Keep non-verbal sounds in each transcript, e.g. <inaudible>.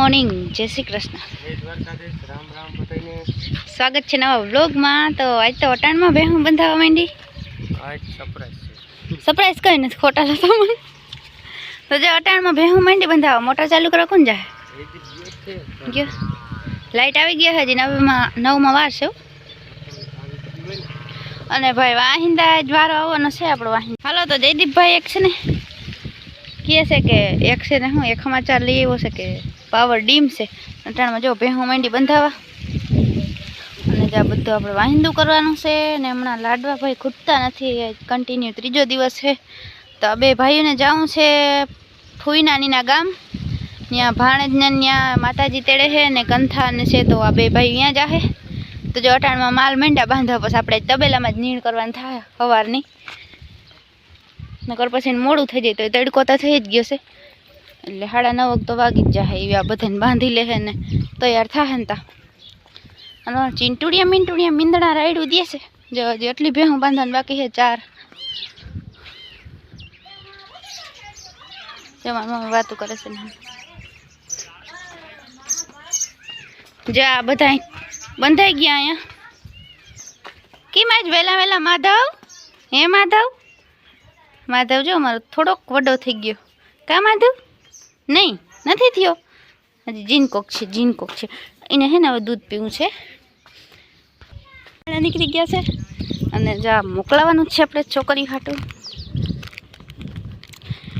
Morning. જય શ્રી કૃષ્ણ. સ્વાગત છે નવા વ્લોગમાં. તો આજ તો અટાણમાં ભેહું બંધાવવા માંડી. આજ સરપ્રાઈઝ કઈ નથી ખોટા લતો મને. તો જે અટાણમાં ભેહું માંડી બંધાવવા મોટર ચાલુ કરો કોણ જાય? ગયો. લાઇટ આવી ગયા હજી નવમાં નવમાં વાર છે અને ભાઈ વાહિંદા દ્વારો વારો આવવાનો છે આપણો વાહિંદા. હાલો તો જયદીપભાઈ એક છે ને. કહે છે કે એક છે ને હું એક સમાચાર લઈ આવ્યો છે કે પાવર ડીમ છે. અટાણમાં જો ભેહું માંડી બંધાવા. અને જ્યાં બધું આપણે વાહિંદું કરવાનું છે ને હમણાં લાડવા ભાઈ ખૂટતા નથી કન્ટિન્યુ ત્રીજો દિવસ છે. તો આ બે ભાઈઓને જવું છે ફૂઈનાનીના ગામ. ત્યાં ભાણેજને ત્યાં માતાજી તેડે છે ને કંથા ને છે તો આ બે ભાઈ અહીંયા જાહે. તો જો અટાણમાં માલ મંડ્યા બાંધવા, પછી આપણે તબેલામાં જ નીણ કરવાની થાય સવારની નકર પછી મોડું થઈ જાય તો તડકો તો થઈ જ ગયો છે. એટલે સાડા નવ તો વાગી જ જાય એવી આ બધાને બાંધી લે ને. તૈયાર થાય ને તા. અને ચીંટુડિયા મીંટુડિયા મીંદણા રાયડું દે છે. જો, હજી એટલી ભેહું બાંધવાની બાકી છે ચાર. જેમાં મમ્મી વાતું કરે છે જે, આ બધા બંધાઈ ગયા અહીંયા. કેમ આજ વહેલા વહેલા માધવ? હે માધવ? માધવ, જો, અમારો થોડોક વડો થઈ ગયો. કા માધવ? નહીં, નથી થયો. હજી જીનકોક છે જીનકોક છે. એને હે ને હવે દૂધ પીવું છે. નીકળી ગયા છે. અને જા મોકલાવાનું જ છે આપણે છોકરી હાટું.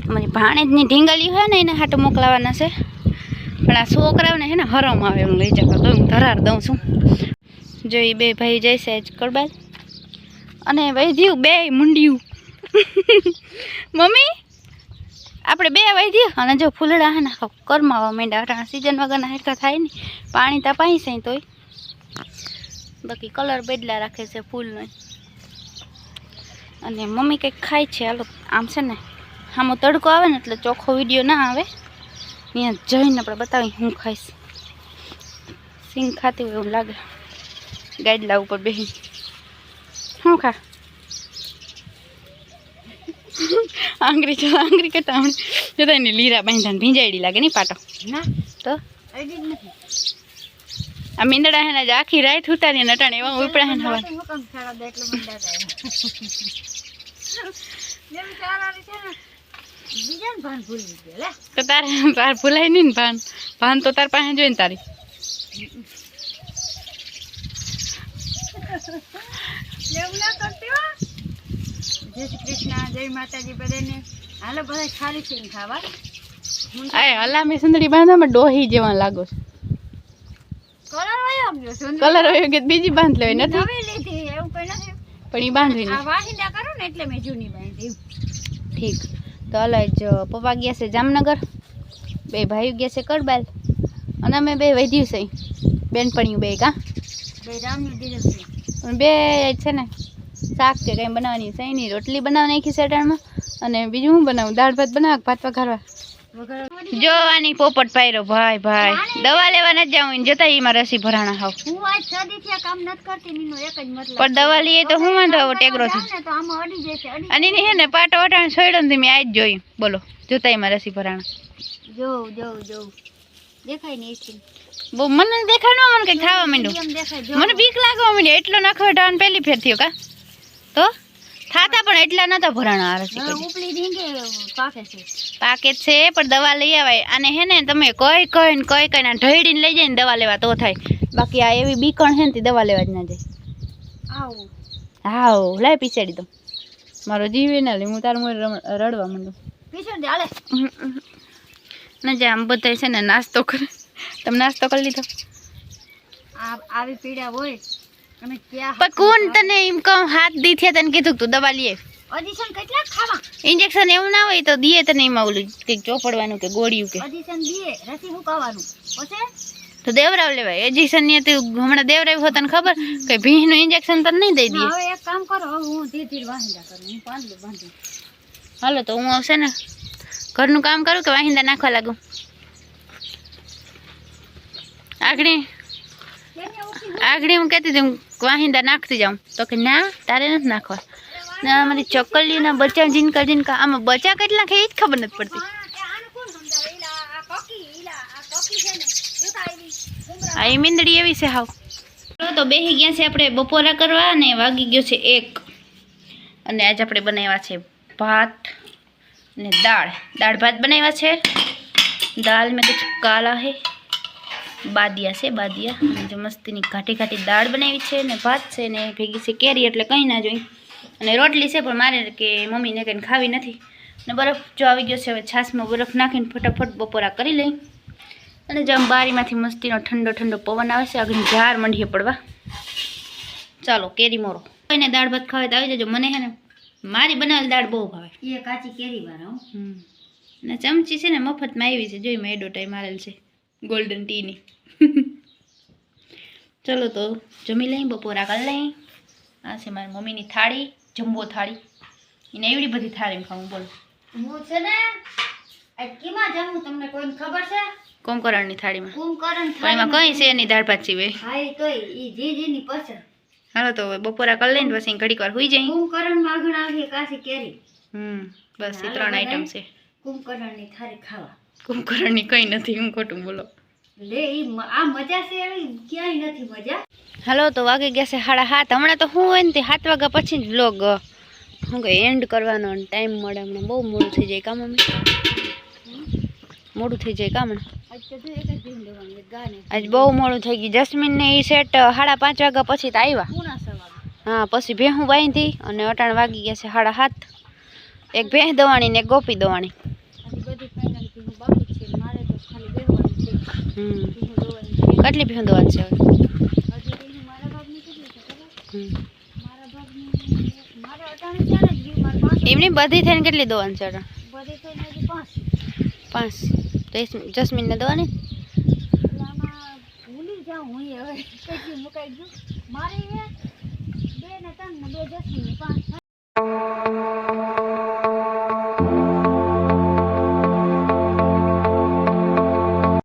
અમારી ભાણેજની ઢીંગલી હોય ને એને હાટું મોકલાવાના છે. પણ આ છોકરાઓને હે ને હરમ આવે હું લઈ જતા હું ધરાર દઉં છું. જો એ બે ભાઈ જઈશે જ કડબાલ. અને વૈધ્યું બે મુંડિયું. <laughs> મમ્મી આપણે બે વાગી અને જો ફૂલડા હે ને કરમાવા માંડ્યા અટાણા સિઝન વગરના હેરકા થાય ને પાણી તપાઈ છે તોય. બાકી કલર બદલા રાખે છે ફૂલનો. અને મમ્મી કંઈક ખાય છે. હાલો, આમ છે ને આમાં તડકો આવે ને એટલે ચોખ્ખો વીડિયો ના આવે. ત્યાં જઈને આપણે બતાવી હું ખાઈશ. સિંગ ખાતી હોય એવું લાગે. ગાડલા ઉપર બેસી શું ખા? આંગળી જો આંગળી કરતા હમણાં. જતા એને લીરા બાંધા ભીંજાયડી લાગે નહીં પાટો. ના તો આઈડી જ નથી. આ મીંદડા હે ને જે આખી રાત ઉતારી નટાણે એવા ઉપડા હે ને હવા. હું કામ સારા દે એટલે મંડા જાય જેમ સારા છે ને બીજા ને ભાન ભૂલી ગયો લે. તો તારે તાર ભૂલાય નહીં ને ભાન. ભાન તો તાર પાસે જોઈને તારી. એવું ના કરતી હો જય શ્રી કૃષ્ણ જય માતાજી બધાને. હાલો બધા ખાલી છે ખાવા. આ હલામી સુંદરી બાંધવામાં ડોહી જેવા લાગો છો. કલર વયો આવ્યો સુંદર. કલર હોય કે બીજી બાંધ લેવાય નથી? નવી લીધી એવું કઈ નથી. પણ એ બાંધવી આ નહીં વાહિંદા કરું ને એટલે મેં જૂની બાંધી. ઠીક. તો હાલો જ પપ્પા ગયા છે જામનગર. બે ભાઈઓ ગયા છે કડબાલ અને અમે બે વધ્યું છે. બેનપણીયું બે કાં બે રામની દીધું છે. પણ બે છે ને શાક કે કંઈ બનાવવાની છે નહીં રોટલી બનાવી નાખી સેટાણમાં અને બીજું હું બનાવું? દાળ ભાત બનાવ ભાત વઘારવા? જોવાની પોપટ પાયરો ભાઈ ભાઈ. દવા લેવા નથી જાઉં જતા એમાં રસી ભરાણા હાવ. પણ દવા લઈએ તો હું વાંધો આવો ટેકરો અડી અને હે ને પાટો અટાણ છોડ્યો ને મેં આજ જોયું. બોલો જોતા એમાં રસી ભરાણા. જોઉં જોઉં જોઉં. દેખાય નહીં બહુ મને દેખાય ન મને કઈ ખાવા માંડ્યું. મને બીક લાગવા માંડી એટલો નાખવા ટાણ પહેલી ફેર થયો કા? તો? થાતા પણ એટલા નતા ભરાણા આવે છે ઉપલી રીંગે પાકે છે. પાકે છે પણ દવા લઈ આવાય. અને હે ને તમે કોઈ કોઈ ને કોઈ કોઈ ને ઢળીને લઈ જાય ને દવા લેવા તો થાય. બાકી આ એવી બીકણ છે ને તે દવા લેવા જ ના જાય. આવું. હાવ લાય પીછાડી તો મારો જીવ ના લે હું તારું રડવા માંડું. દે હાલે. ના જે આમ બધા છે ને નાસ્તો કરે. તમે નાસ્તો કરી લીધો? આવી પીડા હોય. પણ કોણ તને એમ કહું હાથ દી થયા તને કીધું તું દવા લઈએ ઓડિશન કેટલા ખાવા? ઇન્જેક્શન એવું ના હોય તો દીએ તને એમાં ઓલું કંઈક ચોપડવાનું કે ગોળિયું કે. ઓડિશન દીએ રસી મુકાવાનું પછી તો દેવરાવ લેવાય. એજેક્શનની હતી હમણાં દેવરાવ હોત તને ખબર? કે ભીંનું ઇન્જેક્શન તને નહીં દઈ હવે એક કામ કરો હું ધીરે ધીરે વાહિંદા કરું. હું બાંધું. હાલો તો હું આવશે ને? ઘરનું કામ કરું કે વાહિંદા નાખવા લાગુ? આગળ. આગળ હું કહેતી હતી, હું વાહિંદા નાખતી જાઉં. તો કે ના, તારે નથી નાખવા. ના, અમારી ચોકલીના બચ્ચા જીનકા જીનકા, આમાં બચ્ચા કેટલા એ જ ખબર નથી પડતી. આ ઈ મીંદડી એવી છે હાવ. તો બેસી ગયા છે આપણે બપોરા કરવા અને વાગી ગયો છે એક. અને આજે આપણે બનાવ્યા છે ભાત ને દાળ. દાળ ભાત બનાવ્યા છે. દાળ મેં તો કાલા હે. બાદિયા છે બાદિયા. જો મસ્તીની ઘાટી ઘાટી દાળ બનાવી છે ને ભાત છે ને ભેગી છે કેરી એટલે કંઈ ના જોઈ. અને રોટલી છે પણ મારે કે મમ્મીને કંઈ ખાવી નથી. ને બરફ જો આવી ગયો છે હવે છાશમાં બરફ નાખીને ફટાફટ બપોરા કરી લઈ. અને જેમ બારીમાંથી મસ્તીનો ઠંડો ઠંડો પવન આવે છે આગળ ઝાર મંડીએ પડવા. ચાલો કેરી મોરો. કોઈને દાળ ભાત ખાવે તો આવી જજો. મને હે ને મારી બનાવેલી દાળ બહુ ભાવે. એ કાચી કેરી વાળા હો. અને ચમચી છે ને મફતમાં આવી છે. જોઈ મેં એડવર્ટાઈ મારેલ છે. ગોલ્ડન ટીની. ચલો તો જમી લઈ બપોરા કરી લઈ આ છે મારી મમ્મીની થાળી જમ્બો થાળી. એને એવડી બધી થાળી ખાવું બોલો. હું છે ને કેમાં જાઉં તમને કોઈને ખબર છે? કોમકરણની થાળીમાં. કુંભકરણ એમાં કઈ છે એની દાળ ભાત સિવાય હા એ જી જેની પસંદ હાલો તો બપોરા કરી લઈને પછી ઘડીક વાર હોઈ જાય કુંભકરણમાં આગળ આવી કાચી કેરી. હમ બસ એ ત્રણ આઈટમ છે. કુંભકરણની થાળી ખાવા. કુંભકરણની કંઈ નથી હું ખોટું બોલો. લે આ મજા છે ક્યાંય નથી મજા. હાલો તો વાગી ગયા છે સાડા સાત. હમણાં તો હું હોય ને તે સાત વાગ્યા પછી જ વ્લોગ શું કહે એન્ડ કરવાનો ટાઈમ મળે હમણાં બહુ મોડું થઈ જાય કામ મમ્મી મોડું થઈ જાય કામ આજ તો જો એક જ ભીમ લેવાનું એક ગાને. આજ બહુ મોડું થઈ ગયું. જસ્મીનને એ સેટ સાડા પાંચ વાગ્યા પછી તો આવ્યા હા પછી ભેહું બાંધી અને અટાણ વાગી ગયા છે સાડા સાત. એક ભેંસ દવાણી ને એક ગોપી દવાણી જ ભીમ મારે પાંચ એમની બધી થઈને કેટલી દોવાની છે પાંચ. પાંચ જસ- જસ્મીનને દોવાની? કેટલી મારે બે ને ત્રણ ને બે જસ્મીન પાંચ.